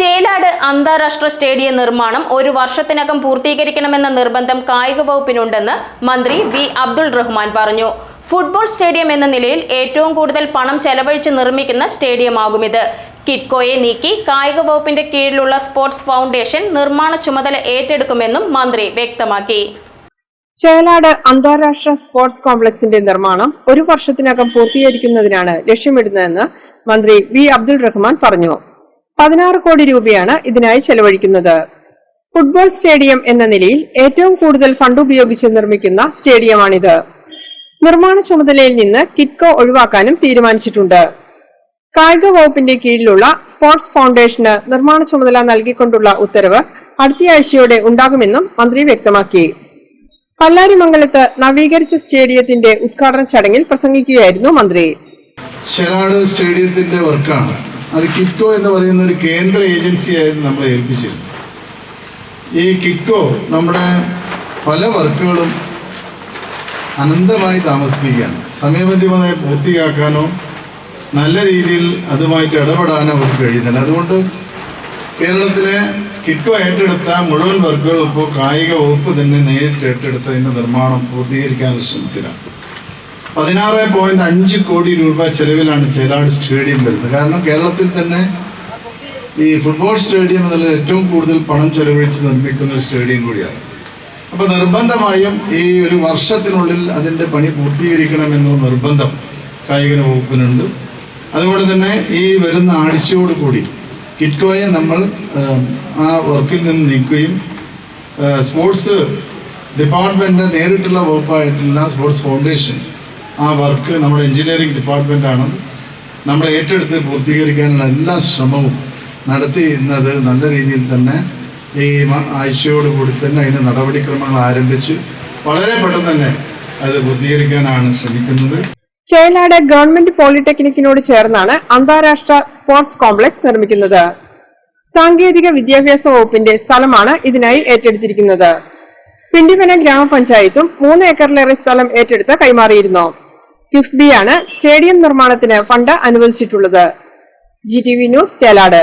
ചേലാട് അന്താരാഷ്ട്ര സ്റ്റേഡിയം നിർമ്മാണം ഒരു വർഷത്തിനകം പൂർത്തീകരിക്കണമെന്ന നിർബന്ധം കായിക വകുപ്പിനുണ്ടെന്ന് മന്ത്രി വി അബ്ദുൾ റഹ്മാൻ പറഞ്ഞു. ഫുട്ബോൾ സ്റ്റേഡിയം എന്ന നിലയിൽ ഏറ്റവും കൂടുതൽ പണം ചെലവഴിച്ച് നിർമ്മിക്കുന്ന സ്റ്റേഡിയമാകുമിത് കിറ്റ്കോയെ നീക്കി കായിക വകുപ്പിന്റെ കീഴിലുള്ള സ്പോർട്സ് ഫൗണ്ടേഷൻ നിർമ്മാണ ചുമതല ഏറ്റെടുക്കുമെന്നും മന്ത്രി വ്യക്തമാക്കി. ചേലാട് അന്താരാഷ്ട്ര സ്പോർട്സ് കോംപ്ലക്സിന്റെ നിർമ്മാണം ഒരു വർഷത്തിനകം പൂർത്തീകരിക്കുന്നതിനാണ് ലക്ഷ്യമിടുന്നതെന്ന് മന്ത്രി വി അബ്ദുൾ റഹ്മാൻ പറഞ്ഞു. പതിനാറ് കോടി രൂപയാണ് ഇതിനായി ചെലവഴിക്കുന്നത്. ഫുട്ബോൾ സ്റ്റേഡിയം എന്ന നിലയിൽ ഏറ്റവും കൂടുതൽ ഫണ്ട് ഉപയോഗിച്ച് നിർമ്മിക്കുന്ന സ്റ്റേഡിയമാണിത്. നിർമ്മാണ ചുമതലയിൽ നിന്ന് കിറ്റ്കോ ഒഴിവാക്കാനും തീരുമാനിച്ചിട്ടുണ്ട്. കായിക വകുപ്പിന്റെ കീഴിലുള്ള സ്പോർട്സ് ഫൗണ്ടേഷന് നിർമ്മാണ ചുമതല നൽകിക്കൊണ്ടുള്ള ഉത്തരവ് അടുത്തയാഴ്ചയോടെ ഉണ്ടാകുമെന്നും മന്ത്രി വ്യക്തമാക്കി. പല്ലാരിമംഗലത്ത് നവീകരിച്ച സ്റ്റേഡിയത്തിന്റെ ഉദ്ഘാടന ചടങ്ങിൽ പ്രസംഗിക്കുകയായിരുന്നു മന്ത്രി. സ്റ്റേഡിയത്തിന്റെ വർക്കാണ്. അത് കിറ്റ്കോ എന്ന് പറയുന്ന ഒരു കേന്ദ്ര ഏജൻസിയായിരുന്നു നമ്മളെ ഏൽപ്പിച്ചിരുന്നത്. ഈ കിക്കോ നമ്മുടെ പല വർക്കുകളും അനന്തമായി താമസിപ്പിക്കുകയാണ്. സമയബന്ധിതമായി പൂർത്തിയാക്കാനോ നല്ല രീതിയിൽ അതുമായിട്ട് ഇടപെടാനോ അവർക്ക് കഴിയുന്നില്ല. അതുകൊണ്ട് കേരളത്തിലെ കിക്കോ ഏറ്റെടുത്ത മുഴുവൻ വർക്കുകളും ഇപ്പോൾ കായിക വകുപ്പ് തന്നെ നേരിട്ട് ഏറ്റെടുത്തതിന്റെ നിർമ്മാണം പൂർത്തീകരിക്കാനുള്ള ശ്രമത്തിലാണ് പതിനാറ് പോയിന്റ് അഞ്ച് കോടി രൂപ ചെലവിലാണ് ചേലാട് സ്റ്റേഡിയം വരുന്നത്. കാരണം കേരളത്തിൽ തന്നെ ഈ ഫുട്ബോൾ സ്റ്റേഡിയം എന്നുള്ളത് ഏറ്റവും കൂടുതൽ പണം ചെലവഴിച്ച് നിർമ്മിക്കുന്ന ഒരു സ്റ്റേഡിയം കൂടിയാണ്. അപ്പോൾ നിർബന്ധമായും ഈ ഒരു വർഷത്തിനുള്ളിൽ അതിന്റെ പണി പൂർത്തീകരിക്കണമെന്ന നിർബന്ധം കായിക വകുപ്പിനുണ്ട്. അതുകൊണ്ട് തന്നെ ഈ വരുന്ന ആഴ്ചയോട് കൂടി കിറ്റ്കോയെ നമ്മൾ ആ വർക്കിൽ നിന്ന് നീക്കുകയും സ്പോർട്സ് ഡിപ്പാർട്ട്മെന്റ് നേരിട്ടുള്ള വകുപ്പായിട്ടുള്ള സ്പോർട്സ് ഫൗണ്ടേഷൻ ആ വർക്ക് നമ്മുടെ എഞ്ചിനീയറിംഗ് ഡിപ്പാർട്ട്മെന്റാണ് നമ്മൾ ഏറ്റെടുത്ത് പൂർത്തീകരിക്കാനുള്ള എല്ലാ ശ്രമവും നടത്തിയിരുന്നത് നല്ല രീതിയിൽ തന്നെ ഈ ആഴ്ചയോടുകൂടി തന്നെ അതിന്റെ നടപടിക്രമങ്ങൾ ആരംഭിച്ച് വളരെ പെട്ടെന്ന് തന്നെ അത് പൂർത്തീകരിക്കാനാണ് ശ്രമിക്കുന്നത്. ചേലാട് ഗവൺമെന്റ് പോളിടെക്നിക്കിനോട് ചേർന്നാണ് അന്താരാഷ്ട്ര സ്പോർട്സ് കോംപ്ലക്സ് നിർമ്മിക്കുന്നത്. സാങ്കേതിക വിദ്യാഭ്യാസ വകുപ്പിന്റെ സ്ഥലമാണ് ഇതിനായി ഏറ്റെടുത്തിരിക്കുന്നത്. പിണ്ടിവന ഗ്രാമപഞ്ചായത്തും മൂന്ന് ഏക്കറിലേറെ സ്ഥലം ഏറ്റെടുത്ത് കൈമാറിയിരുന്നു. കിഫ്ബിയാണ് സ്റ്റേഡിയം നിർമ്മാണത്തിന് fund അനുവദിച്ചിട്ടുള്ളത്. G T V news Chelad.